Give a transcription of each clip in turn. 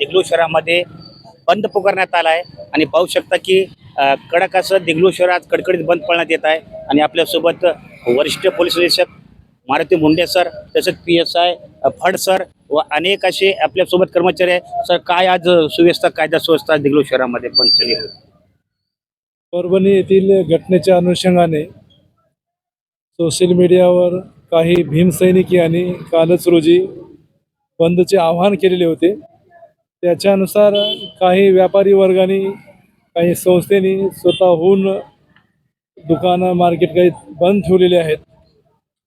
देगलूर शहरामध्ये बंद पुकारण्यात आला आहे. आणि पाहू शकता की कडक असं देगलूर शहरात आज कडकडीत बंद पाळण्यात येत आहे. आणि आपल्यासोबत वरिष्ठ पोलीस निरीक्षक मारुती मुंडे सर तसेच P S I Phad sir व अनेक असे आपल्यासोबत कर्मचारी आहे सर काय आज सुव्यवस्था कायदा सुव्यवस्था देगलूर शहरामध्ये पंचली परभणी येथील घटनेच्या अनुषंगाने सोशल मीडियावर काही भीमसैनिक यांनी कालच रोजी बंदचे आवाहन केलेले होते. त्याच्यानुसार काही व्यापारी वर्गाने काही संस्थेने स्वतःहून दुकानं मार्केट काही बंद ठेवलेले आहेत.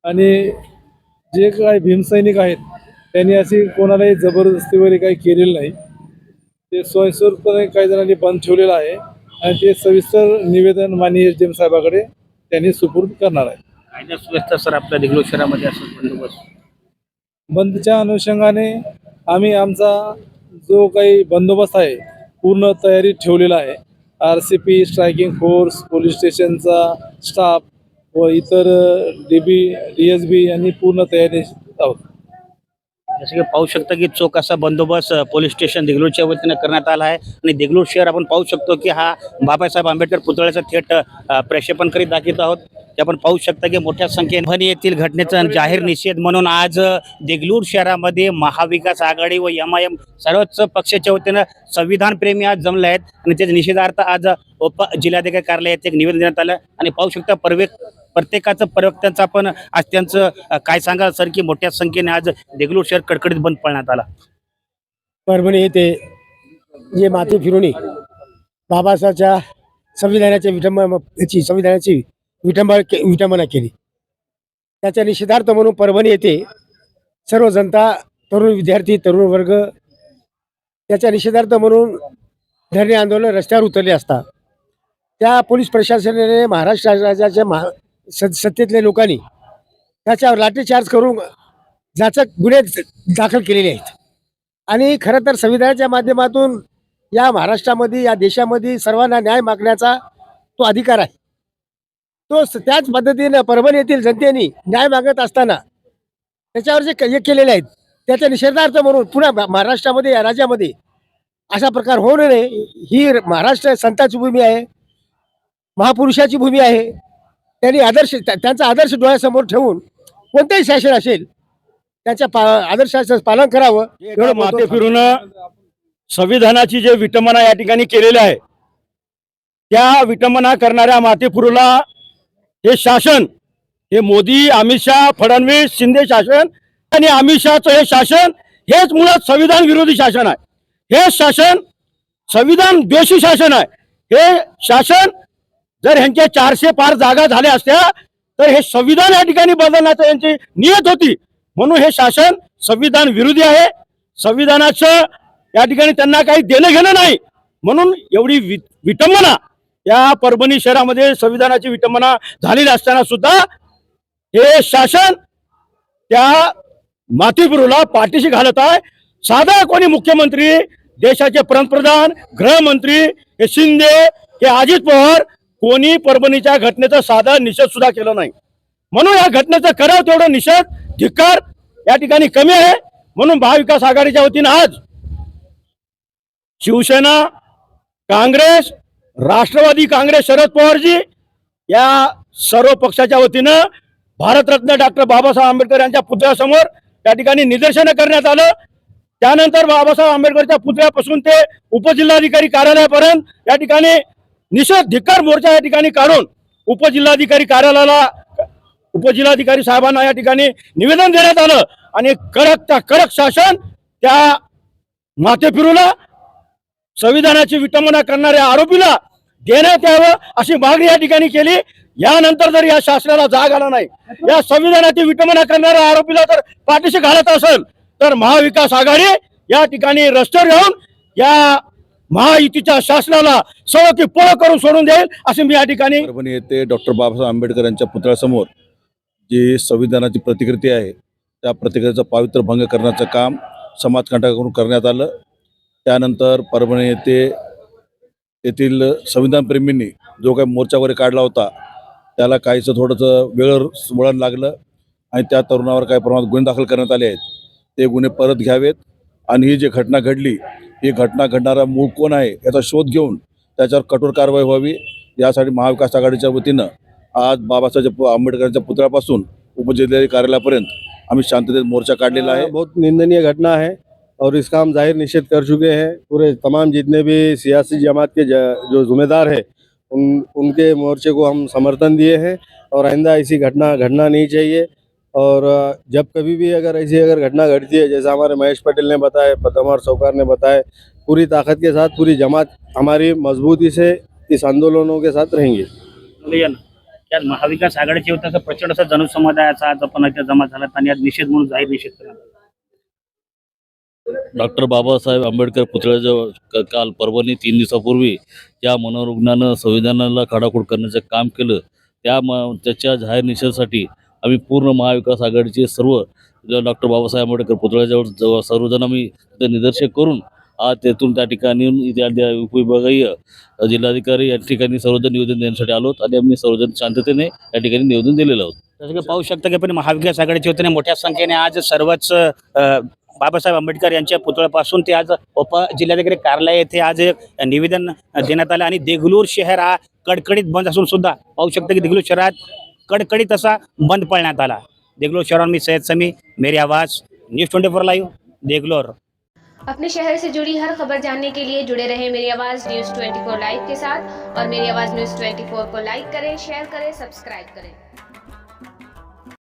आणि जे काही भीमसैनिक आहेत त्यांनी अशी कोणालाही जबरदस्ती वगैरे काही केलेलं नाही. ते स्वयंस्फूर्तपणे काही जणांनी बंद ठेवलेलं आहे आणि ते सविस्तर निवेदन माननीय एस डी एम साहेबाकडे त्यांनी सुपूर्द करणार आहे. कायदा सुव्यवस्था सर आपल्या देगलूर शहरामध्ये असं बंदोबस्त. बंदच्या अनुषंगाने आम्ही आमचा जो काही बंदोबस्त आहे पूर्ण तयारी ठेवलेला आहे. R C P striking force police स्टेशनचा स्टाफ व इतर D B D S B यांनी पूर्ण तयारी आहोत. जसं की पाहू शकता की चोख असा बंदोबस्त पोलीस स्टेशन देगलूरच्या वतीनं करण्यात आला आहे. आणि देगलूर शहर आपण पाहू शकतो की हा बाबासाहेब आंबेडकर पुतळ्याचा थेट प्रक्षेपण करीत दाखवत आहोत. ते आपण पाहू शकता की मोठ्या संख्येने परभणी येथील घटनेचा जाहीर निषेध म्हणून आज देगलूर शहरामध्ये महाविकास आघाडी व एम आय एम सर्वच पक्षाच्या वतीनं संविधान प्रेमी आज जमले आहेत. आणि त्याच्या निषेधार्थ आज उप जिल्हाधिकारी कार्यालयात एक निवेदन देण्यात आलं. आणि पाहू शकता परवे प्रत्येकाचं प्रवक्त्यांचं पण आज त्यांचं काय सांगा सर की मोठ्या संख्येने आज देगलूर शहर कडकडीत बंद पाळण्यात आला. परभणी येथे जे माती फिरवणी बाबासाहेबच्या संविधानाच्या विटंब याची विटंबना के विटंबना केली. त्याच्या निषेधार्थ म्हणून परभणी येथे सर्व जनता तरुण विद्यार्थी तरुण वर्ग त्याच्या निषेधार्थ म्हणून धरणे आंदोलन रस्त्यावर उतरले असता. त्या पोलीस प्रशासनाने महाराष्ट्र राज्याच्या महा स सत्तेतल्या लोकांनी त्याच्यावर लाठीचार्ज करून जाचक गुन्हे दाखल केलेले आहेत. आणि खरं तर संविधानाच्या माध्यमातून या महाराष्ट्रामध्ये या देशामध्ये सर्वांना न्याय मागण्याचा तो अधिकार आहे. तो त्याच पद्धतीनं परभणी येथील जनतेने न्याय मागत असताना त्याच्यावर जे हे केलेले आहेत त्याच्या निषेधार्थ म्हणून पुन्हा महा- महाराष्ट्रामध्ये या राज्यामध्ये अशा प्रकार होऊ नये. ही महाराष्ट्र संतांची भूमी आहे महापुरुषाची भूमी आहे. त्यांनी आदर्श त्या- त्यांचा आदर्श डोळ्यासमोर ठेवून कोणतेही शासन असेल त्याच्या पा आदर्शाचं पालन करावं. एवढं माते फिरून संविधानाची जे विटंबना या ठिकाणी केलेली आहे त्या विटंबना करणाऱ्या मातेपुरूला हे शासन हे मोदी अमित शहा फडणवीस शिंदे शासन आणि अमित शहाचं हे शासन हेच मुळात संविधान विरोधी शासन आहे. हे शासन संविधान द्वेषी शासन आहे. हे शासन जर ह्यांच्या चारशे पार जागा झाल्या असत्या तर हे संविधान या ठिकाणी बदलण्याचं यांची नियत होती. म्हणून हे शासन संविधान विरोधी आहे. संविधानाचं या ठिकाणी त्यांना काही देणं घेणं नाही. म्हणून एवढी वि विटंबना या परभणी शहरामध्ये संविधानाची विटंबना झालेली असताना सुद्धा हे शासन त्या मातीपुरूला पाठीशी घालत आहे. साधा कोणी मुख्यमंत्री देशाचे पंतप्रधान गृहमंत्री हे शिंदे हे अजित पवार कोणी परभणीच्या घटनेचा साधा निषेध सुद्धा केला नाही. म्हणून या घटनेचा कराव तेवढा निषेध धिक्कार या ठिकाणी कमी आहे. म्हणून महाविकास आघाडीच्या वतीनं आज शिवसेना काँग्रेस राष्ट्रवादी काँग्रेस शरद पवारजी या सर्व पक्षाच्या वतीनं भारतरत्न डॉक्टर बाबासाहेब आंबेडकर यांच्या पुतळ्यासमोर त्या ठिकाणी निदर्शनं करण्यात आलं. त्यानंतर बाबासाहेब आंबेडकरच्या पुतळ्यापासून ते उपजिल्हाधिकारी कार्यालयापर्यंत या ठिकाणी निषेध धिक्कार मोर्चा या ठिकाणी काढून उपजिल्हाधिकारी कार्यालयाला उपजिल्हाधिकारी साहेबांना या ठिकाणी निवेदन देण्यात आलं. आणि कडक त्या कडक शासन त्या माते फिरूला संविधानाची विटंबना करणाऱ्या आरोपीला देण्यात यावं अशी मागणी या ठिकाणी केली. यानंतर जर या शासनाला जाग आला नाही या संविधानाची विटंबना करणाऱ्या आरोपीला जर पाठीशी घालत असेल तर महाविकास आघाडी या ठिकाणी रस्त्यावर येऊन या महायुतीच्या शासनाला सवती पळ करून सोडून देईल असे मी या ठिकाणी परभणी येथे डॉक्टर बाबासाहेब आंबेडकर यांच्या पुतळ्यासमोर जी संविधानाची प्रतिकृती आहे त्या प्रतिकृतीचा पावित्र्य भंग करण्याचं काम समाजकंटकाकडून करण्यात आलं. त्यानंतर परभणी येथे येथील संविधानप्रेमींनी जो काही मोर्चा वगैरे काढला होता त्याला काहीचं थोडंसं वेळ वळण लागलं आणि त्या तरुणावर काही प्रमाणात गुन्हे दाखल करण्यात आले आहेत ते गुन्हे परत घ्यावेत आणि ही जी घटना घडली ही घटना घडणारा मूळ कोण आहे याचा शोध घेऊन त्याच्यावर कठोर कारवाई व्हावी यासाठी महाविकास आघाडीच्या वतीनं आज बाबासाहेब आंबेडकरांच्या पुतळ्यापासून उपजिल्हाधिकारी कार्यालयापर्यंत आम्ही शांततेत मोर्चा काढलेला आहे बहुत निंदनीय घटना आहे और इसका हम ज़ाहिर निषेध कर चुके हैं। पूरे तमाम जितने भी सियासी जमात के जो जिम्मेदार है, उन, उनके मोर्चे को हम समर्थन दिए हैं और आइंदा ऐसी घटना घटना नहीं चाहिए। और, जब कभी भी अगर ऐसी अगर घटना घटती है, जैसा हमारे महेश पटेल ने बताया पदमार सौकार ने बताया, पूरी ताकत के साथ, पूरी जमात हमारी मजबूती से इस आंदोलनों के साथ रहेंगे। महाविकास आघाडीच्या होता प्रचंड आपण जमा निषेध म्हणून जाहीर निषेध. डॉक्टर बाबासाहेब आंबेडकर पुतळ्याजवळ काल परभणी तीन दिवसापूर्वी या मनोरुग्णानं संविधानाला खाडाखोड करण्याचं काम केलं. त्या म त्याच्या जाहीर निषेधासाठी आम्ही पूर्ण महाविकास आघाडीचे सर्व डॉक्टर बाबासाहेब आंबेडकर पुतळ्याजवळ जवळ सर्वजण आम्ही निदर्शक करून आज तेथून त्या ठिकाणी उपविभागीय जिल्हाधिकारी या ठिकाणी सर्वजण निवेदन देण्यासाठी आलो आणि आम्ही सर्वजण शांततेने या ठिकाणी निवेदन दिलेलं आहोत जसं की पाहू शकता की पण महाविकास आघाडीच्या वतीने मोठ्या संख्येने आज सर्वच बाबासाहेब आंबेडकर यांच्या पुतळ्यापासून ते आज उप जिल्हाधिकारी कार्यालय येथे आज एक निवेदन देण्यात आलं आणि देगलूर शहर हा कडकडीत बंद असून सुद्धा पाहू शकता की देगलूर शहरात कडकडीत असा बंद पाळण्यात आला. देगलोर शहरात मी सैयद समी मेरी आवाज़ news twenty four live Deglur. अपने शहर से जुड़ी हर खबर जानने के लिए जुड़े रहें मेरी आवाज़ न्यूज़ 24 लाइव के साथ और मेरी आवाज़ न्यूज़ 24 को लाइक करें शेयर करें सब्सक्राइब करें।